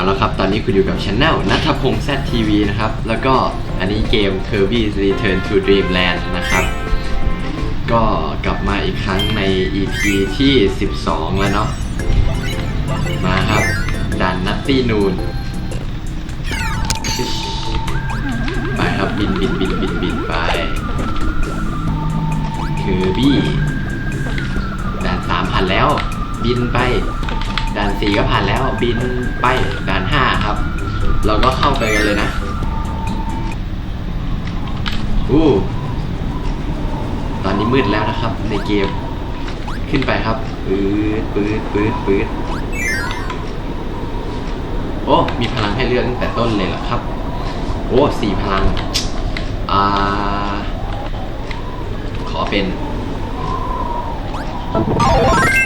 เอาละครับ ตอนนี้คุณอยู่กับช anel นัทพงษ์ ZTV นะครับ แล้วก็อันนี้เกม Kirby Return to Dreamland นะครับ ก็กลับมาอีกครั้งใน EP ที่ 12 แล้วเนาะ มาครับดันนัตตี้นูน ไปครับบินบินบินบินบินไปคือบี้ด่านสามผ่านแล้ว บินไป ด่านสี่ก็ผ่านแล้วบินไปด่านห้าครับ เราก็เข้าไปกันเลยนะอู้ตอนนี้มืดแล้วนะครับ ในเกมขึ้นไปครับปืดปืดปืดปืดโอ้ มีพลังให้เลือกตั้งแต่ต้นเลยเหรอครับ โอ้สี่พลัง อ่า ขอเป็น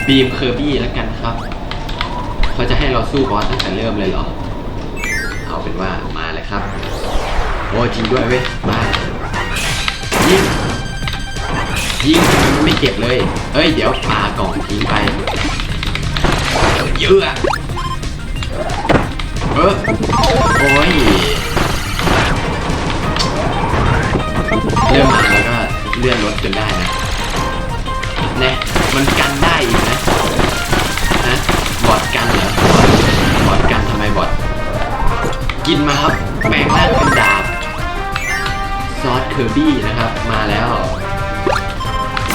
บีมเคอร์บี้แล้วกันครับ เขาจะให้เราสู้บอสตั้งแต่เริ่มเลยเหรอ เอาเป็นว่ามาเลยครับ โอ้จริงด้วยเว้ย มายิงยิงไม่เก็บเลย เฮ้ย เดี๋ยวปากล่องทิ้งไป เยอะเออโอ้ยเริ่มมาแล้วก็เลื่อนรถจนได้นะแน่มันกันได้อีกนะ กินมาครับแปลงร่างเป็นดาบซอสเคอร์บี้นะครับ มาแล้ว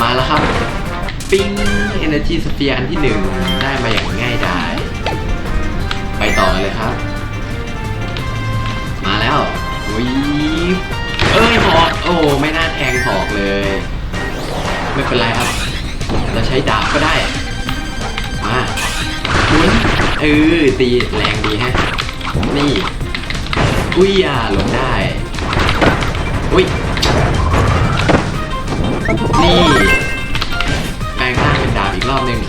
มาแล้วครับ ปิ้ง Energy Sphere อันที่หนึ่งได้มาอย่างง่ายดายไปต่อกันเลยครับ มาแล้ววิบเอ้ยหอกโอ้ไม่น่าแทงหอกเลย ไม่เป็นไรครับ เราใช้ดาบก็ได้ มาหมุนเออตีแรงดีฮะ นี่ อุ้ยอะหลบได้อุ้ยนี่แปลงร่างเป็นดาบอีกรอบหนึ่ง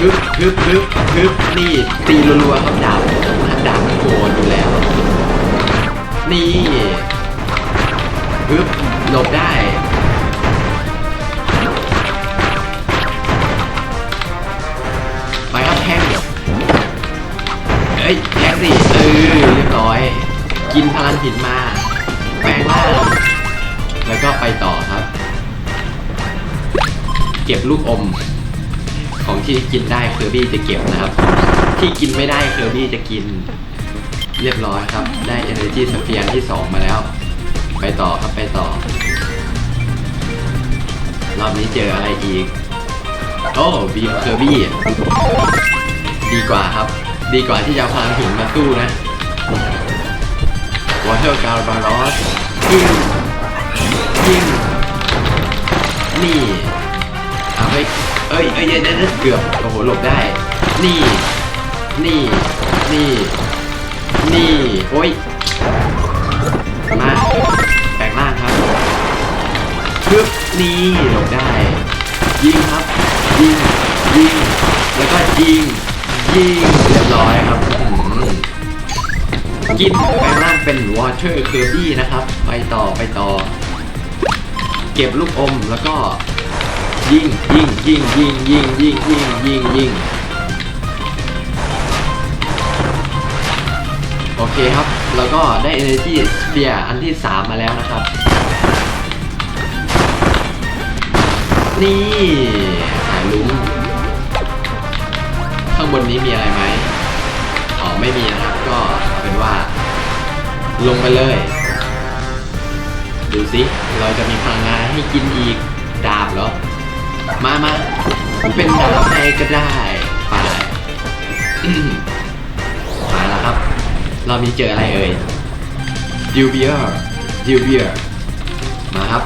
ฮึบฮึบฮึบฮึบนี่ตีรัวๆครับดาบดาบมันโหดอยู่แล้ว นี่ฮึบหลบได้ กินพลังหินมา แปลงร่างแล้วก็ไปต่อครับ เก็บลูกอม ของที่กินได้เคอร์บี้จะเก็บนะครับ ที่กินไม่ได้เคอร์บี้จะกิน เรียบร้อยครับ ได้ Energy Sphere ที่ 2 มาแล้ว ไปต่อครับไปต่อ รอบนี้เจออะไรอีก โอ้บีมเคอร์บี้ดีกว่าครับ ดีกว่าที่จะเอาพลังหินมาสู้นะ Water g a r b a r o s ยิงยิงนี่เอาเฮ้เอ้ยเอ้ยเดี๋ยวเดี๋ยวเกือบโอ้โหหลบได้ นี่ นี่ นี่ นี่ โอ้ย มาแปลงร่างครับพึบนี่หลบได้ ยิงครับ ยิง ยิง แล้วก็ยิง ยิง เรียบร้อยครับ กินแปลงร่างเป็น Water Kirby นะครับ ไปต่อไปต่อ เก็บลูกอมแล้วก็ยิงยิงยิงยิงยิงยิงยิงยิงยิงโอเคครับ แล้วก็ได้ Energy Sphere อันที่ 3 มาแล้วนะครับ นี่สายลุ้งข้างบนนี้มีอะไรไหม อ๋อไม่มีนะครับก็เอาเป็นว่า ลงไปเลย ดูสิเราจะมีพลังงานให้กินอีกดาบเหรอ มามาเป็นดาบให้ก็ได้ไปมาแล้วครับ เรามีเจออะไรเอ่ยดิวเบียร์ดิวเบียร์มาครับ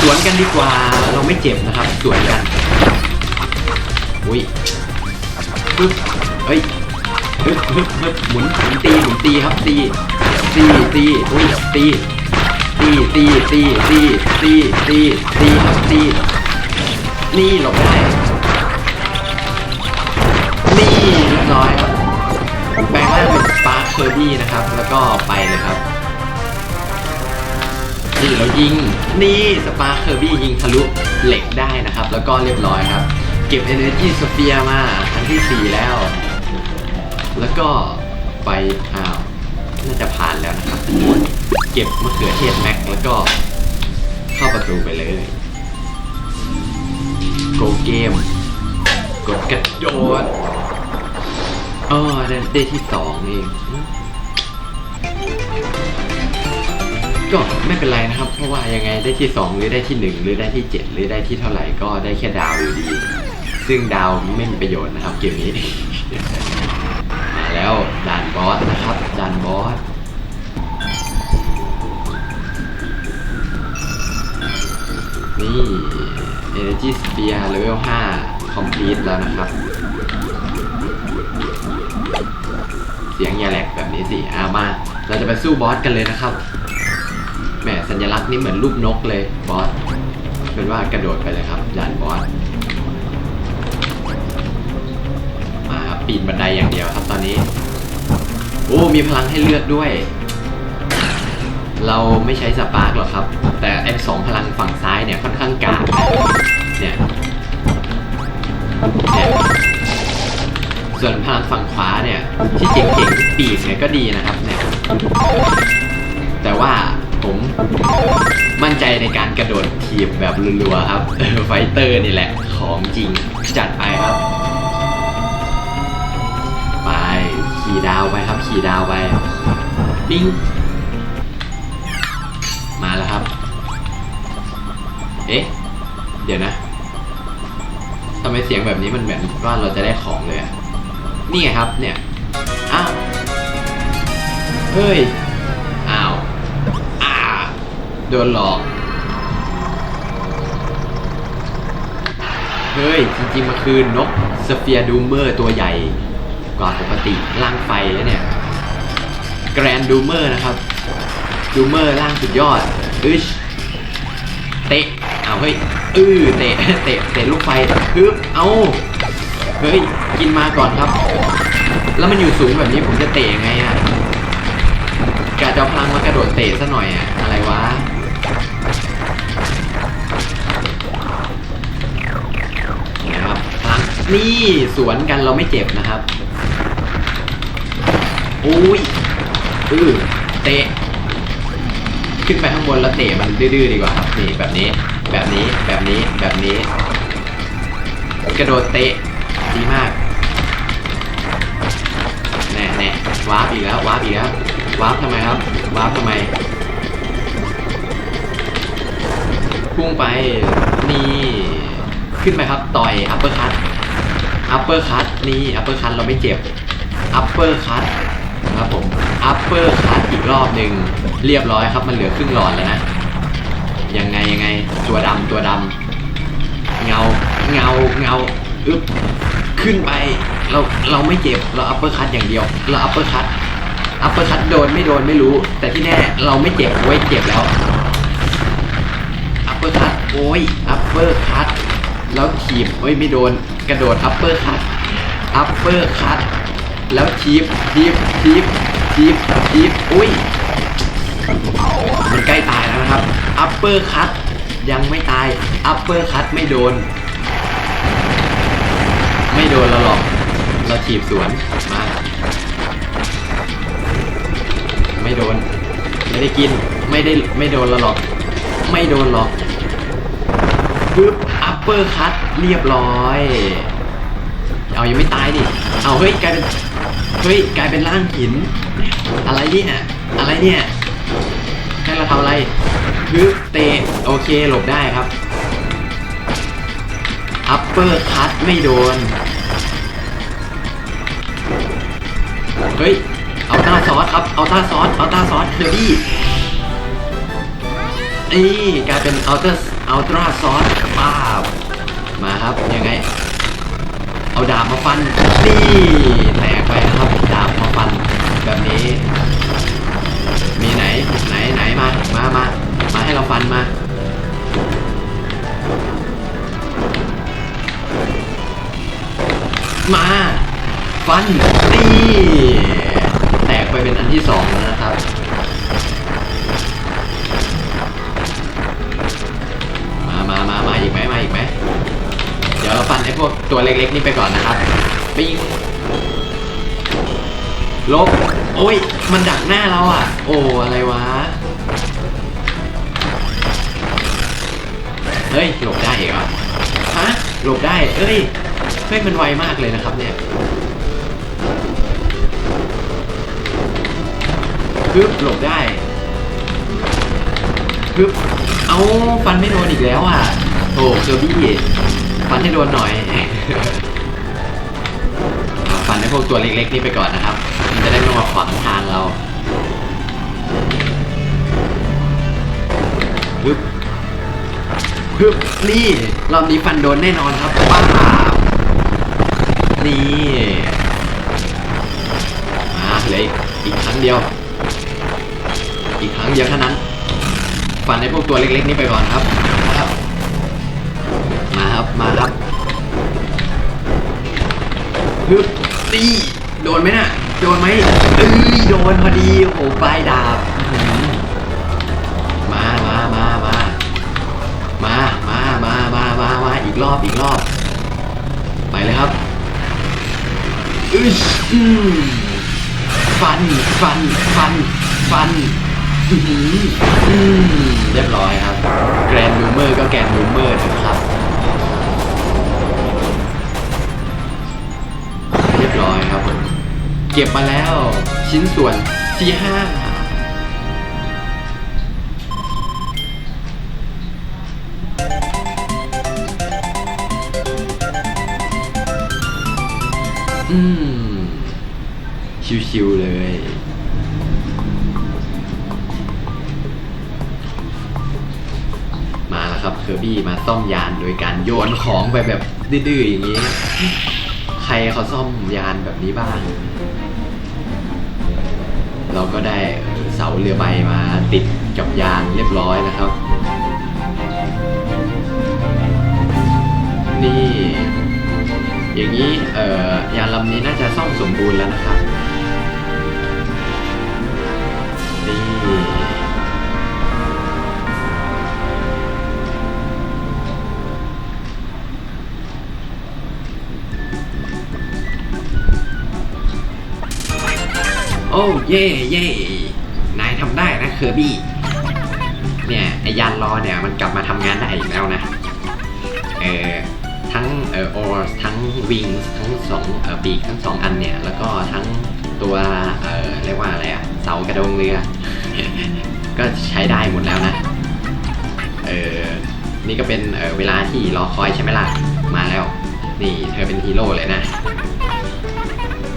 สวนกันดีกว่าเราไม่เจ็บนะครับ สวนกัน อุ้ยปึ๊บเฮ้ยึบปึ๊บปึ๊บหมุนหมุนตีหมุนตีครับตีตีตีอุ้ยตีตีตีตีตีตีตีตีครับตีนี่หลบได้นี่เรียบร้อยครับแปลงร่างเป็นสปาร์คเคอร์บี้นะครับ แล้วก็ไปเลยครับนี่เรายิงนี่สปาร์คเคอร์บี้ยิงทะลุเหล็กได้นะครับ แล้วก็เรียบร้อยครับ เก็บ Energy Sphere มาอันที่ 4 แล้ว แล้วก็ไปอ้าวน่าจะผ่านแล้วนะครับ เก็บมะเขือเทศแม็กแล้วก็เข้าประตูไปเลยโกเกม กดกระโดดอ๋อได้ที่สองเองก็ไม่เป็นไรนะครับ เพราะว่ายังไงได้ที่สองหรือได้ที่หนึ่งหรือได้ที่เจ็ดหรือได้ที่เท่าไหร่ก็ได้แค่ดาวอยู่ดี ซึ่งดาวไม่มีประโยชน์นะครับเกมนี้ แล้วด่านบอสนะครับด่านบอสนี่ Energy Sphere Level 5 Complete แล้วนะครับ เสียงย่าแหลกแบบนี้สิอามา เราจะไปสู้บอสกันเลยนะครับแหมสัญลักษณ์นี่เหมือนรูปนกเลยบอสเป็นว่ากระโดดไปเลยครับด่านบอส ปีนบันไดอย่างเดียวครับตอนนี้ โอ้ มีพลังให้เลือกด้วย เราไม่ใช้สปาร์กหรอกครับ แต่ไอ้สองพลังฝั่งซ้ายเนี่ยค่อนข้างกากนะเนี่ยเนี่ยส่วนพลังฝั่งขวาเนี่ยที่เจ๋งๆปีกเนี่ยก็ดีนะครับเนี่ยแต่ว่าผมมั่นใจในการกระโดดถีบแบบรัวๆครับไฟเตอร์นี่แหละของจริงจัดไปครับ ขี่ดาวไปครับ ขี่ดาวไปปิ้งมาแล้วครับ เอ๊ะ เดี๋ยวนะทำไมเสียงแบบนี้มันเหมือนว่าเราจะได้ของเลยอะนี่ไงครับ เนี่ย อ้าว เฮ้ย อ้าว อ่า โดนหลอก เฮ้ย จริงๆมันคือนกสเฟียร์ดูเมอร์ตัวใหญ่ กว่าปกติร่างไฟแล้วเนี่ยแกรนดูเมอร์นะครับดูเมอร์ร่างสุดยอดอึชเตะเอาเฮ้ยอื้อเตะเตะเตะลูกไฟฮึบเอาเฮ้ยกินมาก่อนครับ แล้วมันอยู่สูงแบบนี้ผมจะเตะยังไงอะกะจะพลังมากระโดดเตะซะหน่อยอะอะไรวะนะครับพลังนี่สวนกันเราไม่เจ็บนะครับ อุ้ยอือเตะ ขึ้นไปข้างบนแล้วเตะมันดื้อๆดีกว่าครับนี่แบบนี้ แบบนี้ แบบนี้ แบบนี้ กระโดดเตะ ดีมาก แน่แน่วาร์ปอีกแล้ววาร์ปอีกแล้ววาร์ปทำไมครับวาร์ปทำไม พุ่งไป นี่ ขึ้นไปครับ ต่อย อัปเปอร์คัตอัปเปอร์คัตนี่ อัปเปอร์คัตเราไม่เจ็บ อัปเปอร์คัต ครับผมอัปเปอร์คัตอีกรอบหนึ่งเรียบร้อยครับ มันเหลือครึ่งหลอดแล้วนะยังไงยังไงตัวดำตัวดำเงาเงาเงาอึ๊บขึ้นไปเราเราไม่เจ็บเราอัปเปอร์คัตอย่างเดียว เราอัปเปอร์คัตอัปเปอร์คัตโดนไม่โดนไม่รู้ แต่ที่แน่เราไม่เจ็บไว้ยเจ็บแล้วอัปเปอร์คัตโอ้ยอัปเปอร์คัตแล้วถีบโอ้ยไม่โดนกระโดดอัปเปอร์คัตอัปเปอร์คัต แล้วทีบทีบทีบทีบทีบอุ้ย มันใกล้ตายแล้วนะครับ อัปเปอร์คัตยังไม่ตาย อัปเปอร์คัตไม่โดน ไม่โดนเราหรอก เราถีบสวน มา ไม่โดน ไม่ได้กิน ไม่ได้ ไม่โดนเราหรอก ไม่โดนหรอกปึ๊บ อัปเปอร์คัตเรียบร้อย เอายังไม่ตายดิ เอาเฮ้ยกลายเป็น ฮ้ยกลายเป็นร่างหิน อะไรเนี่ยอะไรเนี่ยให้เราทำอะไรปึ๊บเตะโอเคหลบได้ครับอัปเปอร์คัตไม่โดน เฮ้ยเอาต้าซอสครับเอาต้าซอสเอาต้าซอสเดยวดี้นี่กลายเป็นอัลเตอร์อัลตร้าซอสป้าบมาครับยังไง เอาดาบมาฟันนี่แตกไปครับ ฟันแบบนี้ มีไหนไหนไหนมามามามาให้เราฟันมามา ฟันนี่แตกไปเป็นอันที่สองแล้วนะครับ มามามามาอีกไหมมาอีกไหม เดี๋ยวเราฟันไอ้พวกตัวเล็กๆนี่ไปก่อนนะครับปิ้ง ลบ โอ้ย มันดักหน้าเราอะ โอ้ อะไรวะ เฮ้ย หลบได้เหรอฮะ หลบได้ เอ้ย เฮ้ย มันไวมากเลยนะครับเนี่ยฮึบหลบได้ฮึบเอาฟันไม่โดนอีกแล้วอะโอ้เคอร์บี้ฟันให้โดนหน่อย ฟันให้พวกตัวเล็กๆนี่ไปก่อนนะครับ ได้ไม่มาขวางทางเราฮึบฮึบนี่รอบนี้ฟันโดนแน่นอนครับว้านี่มาเลยอีกครั้งเดียว อีกครั้งเดียวเท่านั้น ฟันให้พวกตัวเล็กๆนี่ไปก่อนครับครับ มาครับ มาครับฮึบนี่โดนไหมน่ะ โดนไหมเอ้ยโดนพอดีโอ้ปลายดาบมามามามามามามามามามาอีกรอบอีกรอบ ไปเลยครับอึชอืมฟันฟันฟันฟันอือหืออืมเรียบร้อยครับ แกรนดูเมอร์ก็แกรนดูเมอร์ เก็บมาแล้ว ชิ้นส่วนที่ห้าอืม ชิวๆเลย มาแล้วครับเคอร์บี้มาซ่อมยานโดยการโยนของไปแบบดื้อๆอย่างนี้ ใครเขาซ่อมยานแบบนี้บ้าง เราก็ได้เสาเรือใบมาติดกับยานเรียบร้อยนะครับ นี่อย่างนี้เอ่อยานลำนี้น่าจะซ่อมสมบูรณ์แล้วนะครับนี่ อ้เย่เย่นายทำได้นะเคอร์บี้ เนี่ยไอยานรอเนี่ยมันกลับมาทำงานได้อีกแล้วนะ เออทั้งเออโอทั้งวิงทั้งสองเออปีกทั้งสองอันเนี่ย แล้วก็ทั้งตัวเออเรียกว่าอะไรอะเสากระโดงเรือ ก็ใช้ได้หมดแล้วนะ เออนี่ก็เป็นเออเวลาที่รอคอยใช่ไหมล่ะ มาแล้ว นี่เธอเป็นฮีโร่เลยนะ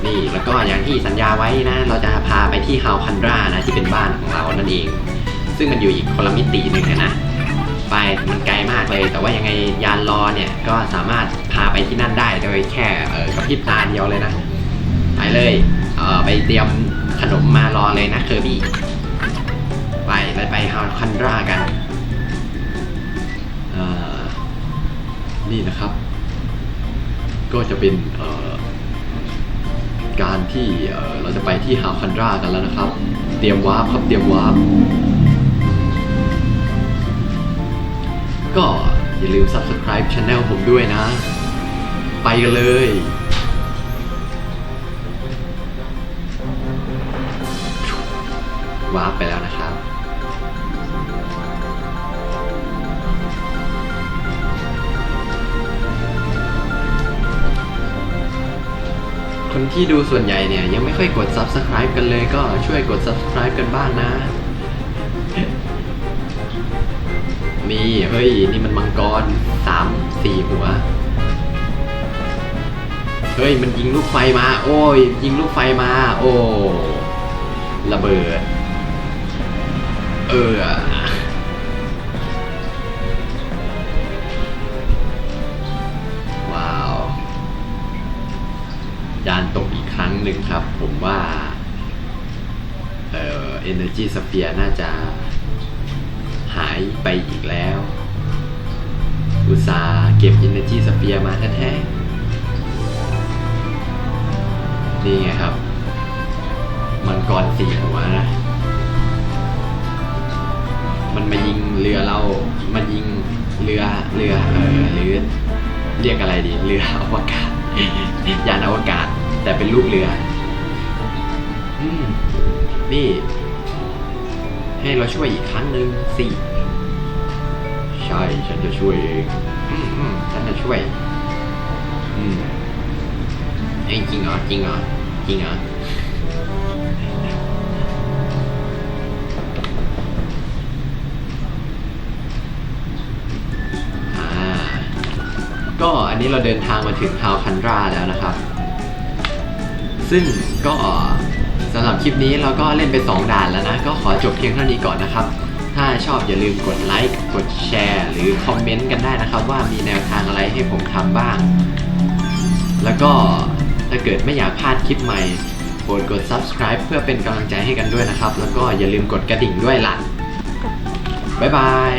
นี่ แล้วก็อย่างที่สัญญาไว้นะ เราจะพาไปที่ฮาวคันดรานะที่เป็นบ้านของเรานั่นเอง ซึ่งมันอยู่อีกคนละมิติหนึ่งนะไปมันไกลมากเลย แต่ว่ายังไงยานรอเนี่ยก็สามารถพาไปที่นั่นได้โดยแค่เออกระพริบตาเดียวเลยนะ ไปเลยเออไปเตรียมขนมมารอเลยนะเคอร์บี้ไปไปไปฮาวคันดรากันนี่นะครับ ก็จะเป็นเอ่อ การที่เราจะไปที่ฮาวคันรากันแล้วนะครับ เตรียมวาร์ปครับเตรียมวาร์ปก็อย่าลืม subscribe channel ผมด้วยนะ ไปกันเลยวาร์ปไปแล้วนะครับ คนที่ดูส่วนใหญ่เนี่ย ยังไม่ค่อยกด subscribe กันเลยก็ช่วยกด subscribe กันบ้างนะ นี่ เฮ้ย นี่มันมังกรสามสี่หัว เฮ้ย มันยิงลูกไฟมา โอ้ย ยิงลูกไฟมา โอ้ ระเบิด เออ เอ่อ Energy Sphere น่าจะหายไปอีกแล้ว อุตสาห์เก็บ Energy Sphere มาแท้ๆนี่ไงครับ มังกรสี่หัวนะ มันมายิงเรือเรา มันยิงเรือเรือเออหรือเรียกอะไรดี เรืออวกาศ ยานอวกาศ แต่เป็นลูกเรือ อืมนี่ ให้เราช่วยอีกครั้งหนึ่งสิใช่ ฉันจะช่วยเองอืมอืมฉันจะช่วย อืมเอ้ยจริงเหรอจริงเหรอจริงเหรออ่าก็อันนี้เราเดินทางมาถึงฮาวคันดราแล้วนะครับ ซึ่งก็ สำหรับคลิปนี้เราก็เล่นไป 2 ด่านแล้วนะ ก็ขอจบเพียงเท่านี้ก่อนนะครับ ถ้าชอบอย่าลืมกดไลค์กดแชร์หรือคอมเมนต์กันได้นะครับ ว่ามีแนวทางอะไรให้ผมทำบ้าง แล้วก็ถ้าเกิดไม่อยากพลาดคลิปใหม่โปรดกด subscribe เพื่อเป็นกำลังใจให้กันด้วยนะครับ แล้วก็อย่าลืมกดกระดิ่งด้วยล่ะบ๊ายบาย